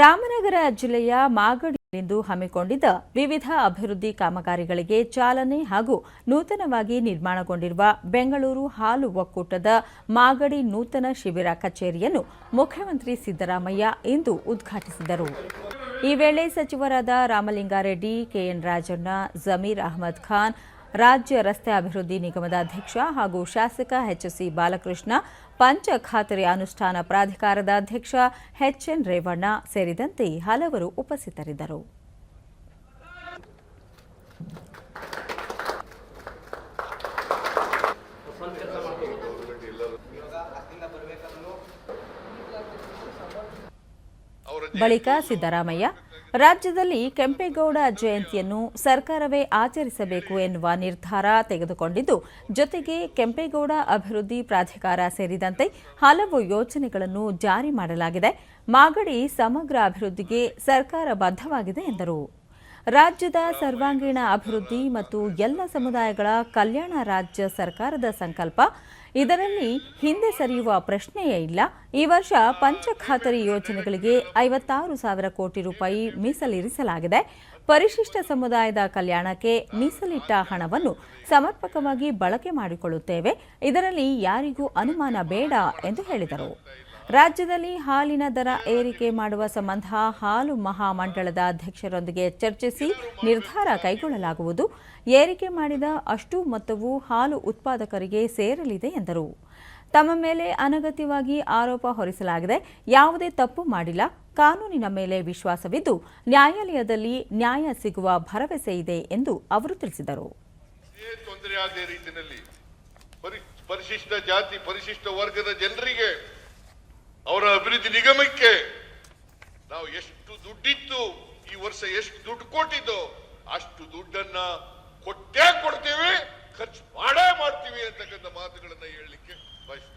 ರಾಮನಗರ ಜಿಲ್ಲೆಯ ಮಾಗಡಿಯಲ್ಲಿಂದು ಹಮ್ಮಿಕೊಂಡಿದ್ದ ವಿವಿಧ ಅಭಿವೃದ್ಧಿ ಕಾಮಗಾರಿಗಳಿಗೆ ಚಾಲನೆ ಹಾಗೂ ನೂತನವಾಗಿ ನಿರ್ಮಾಣಗೊಂಡಿರುವ ಬೆಂಗಳೂರು ಹಾಲು ಒಕ್ಕೂಟದ ಮಾಗಡಿ ನೂತನ ಶಿಬಿರ ಕಚೇರಿಯನ್ನು ಮುಖ್ಯಮಂತ್ರಿ ಸಿದ್ದರಾಮಯ್ಯ ಇಂದು ಉದ್ಘಾಟಿಸಿದರು. ಈ ವೇಳೆ ಸಚಿವರಾದ ರಾಮಲಿಂಗಾರೆಡ್ಡಿ ಕೆಎನ್ ರಾಜಣ್ಣ, ಜಮೀರ್ ಅಹಮದ್ ಖಾನ್ ರಾಜ್ಯ ರಸ್ತೆ ಅಭಿವೃದ್ಧಿ ನಿಗಮದ ಅಧ್ಯಕ್ಷ ಹಾಗೂ ಶಾಸಕ ಎಚ್ಎಸ್ಸಿ ಬಾಲಕೃಷ್ಣ, ಪಂಚ ಖಾತರಿ ಅನುಷ್ಠಾನ ಪ್ರಾಧಿಕಾರದ ಅಧ್ಯಕ್ಷ ಎಚ್ಎನ್ ರೇವಣ್ಣ ಸೇರಿದಂತೆ ಹಲವರು ಉಪಸ್ಥಿತರಿದ್ದರು. ಬಳಿಕ ಸಿದ್ದರಾಮಯ್ಯ ರಾಜ್ಯದಲ್ಲಿ ಕೆಂಪೇಗೌಡ ಜಯಂತಿಯನ್ನು ಸರ್ಕಾರವೇ ಆಚರಿಸಬೇಕು ಎನ್ನುವ ನಿರ್ಧಾರ ತೆಗೆದುಕೊಂಡಿದ್ದು, ಜೊತೆಗೆ ಕೆಂಪೇಗೌಡ ಅಭಿವೃದ್ಧಿ ಪ್ರಾಧಿಕಾರ ಸೇರಿದಂತೆ ಹಲವು ಯೋಜನೆಗಳನ್ನು ಜಾರಿ ಮಾಡಲಾಗಿದೆ. ಮಾಗಡಿ ಸಮಗ್ರ ಅಭಿವೃದ್ಧಿಗೆ ಸರ್ಕಾರ ಬದ್ಧವಾಗಿದೆ ಎಂದರು. ರಾಜ್ಯದ ಸರ್ವಾಂಗೀಣ ಅಭಿವೃದ್ಧಿ ಮತ್ತು ಎಲ್ಲ ಸಮುದಾಯಗಳ ಕಲ್ಯಾಣ ರಾಜ್ಯ ಸರ್ಕಾರದ ಸಂಕಲ್ಪ. ಇದರಲ್ಲಿ ಹಿಂದೆ ಸರಿಯುವ ಪ್ರಶ್ನೆಯೇ ಇಲ್ಲ. ಈ ವರ್ಷ ಪಂಚ ಖಾತರಿ ಯೋಜನೆಗಳಿಗೆ ಐವತ್ತಾರು ಸಾವಿರ ಕೋಟಿ ರೂಪಾಯಿ ಮೀಸಲಿರಿಸಲಾಗಿದೆ. ಪರಿಶಿಷ್ಟ ಸಮುದಾಯದ ಕಲ್ಯಾಣಕ್ಕೆ ಮೀಸಲಿಟ್ಟ ಹಣವನ್ನು ಸಮರ್ಪಕವಾಗಿ ಬಳಕೆ ಮಾಡಿಕೊಳ್ಳುತ್ತೇವೆ. ಇದರಲ್ಲಿ ಯಾರಿಗೂ ಅನುಮಾನ ಬೇಡ ಎಂದು ಹೇಳಿದರು. ರಾಜ್ಯದಲ್ಲಿ ಹಾಲಿನ ದರ ಏರಿಕೆ ಮಾಡುವ ಸಂಬಂಧ ಹಾಲು ಮಹಾಮಂಡಳದ ಅಧ್ಯಕ್ಷರೊಂದಿಗೆ ಚರ್ಚಿಸಿ ನಿರ್ಧಾರ ಕೈಗೊಳ್ಳಲಾಗುವುದು. ಏರಿಕೆ ಮಾಡಿದ ಅಷ್ಟು ಮೊತ್ತವು ಹಾಲು ಉತ್ಪಾದಕರಿಗೆ ಸೇರಲಿದೆ ಎಂದರು. ತಮ್ಮ ಮೇಲೆ ಅನಗತ್ಯವಾಗಿ ಆರೋಪ ಹೊರಿಸಲಾಗಿದೆ. ಯಾವುದೇ ತಪ್ಪು ಮಾಡಿಲ್ಲ. ಕಾನೂನಿನ ಮೇಲೆ ವಿಶ್ವಾಸವಿದ್ದು ನ್ಯಾಯಾಲಯದಲ್ಲಿ ನ್ಯಾಯ ಸಿಗುವ ಭರವಸೆ ಇದೆ ಎಂದು ಅವರು ತಿಳಿಸಿದರು. ಪರಿಶಿಷ್ಟ ಜಾತಿ, ಪರಿಶಿಷ್ಟ ವರ್ಗದ ಜನರಿಗೆ ಅವರ ಅಭಿವೃದ್ಧಿ ನಿಗಮಕ್ಕೆ ನಾವು ಎಷ್ಟು ದುಡ್ಡಿತ್ತು, ಈ ವರ್ಷ ಎಷ್ಟು ದುಡ್ಡು ಕೊಟ್ಟಿದ್ದು ಅಷ್ಟು ದುಡ್ಡನ್ನ ಕೊಟ್ಟೇ ಕೊಡ್ತೀವಿ, ಖರ್ಚು ಮಾಡೇ ಮಾಡ್ತೀವಿ ಅಂತಕ್ಕಂಥ ಮಾತುಗಳನ್ನ ಹೇಳಲಿಕ್ಕೆ ಬಯಸ್ತಾ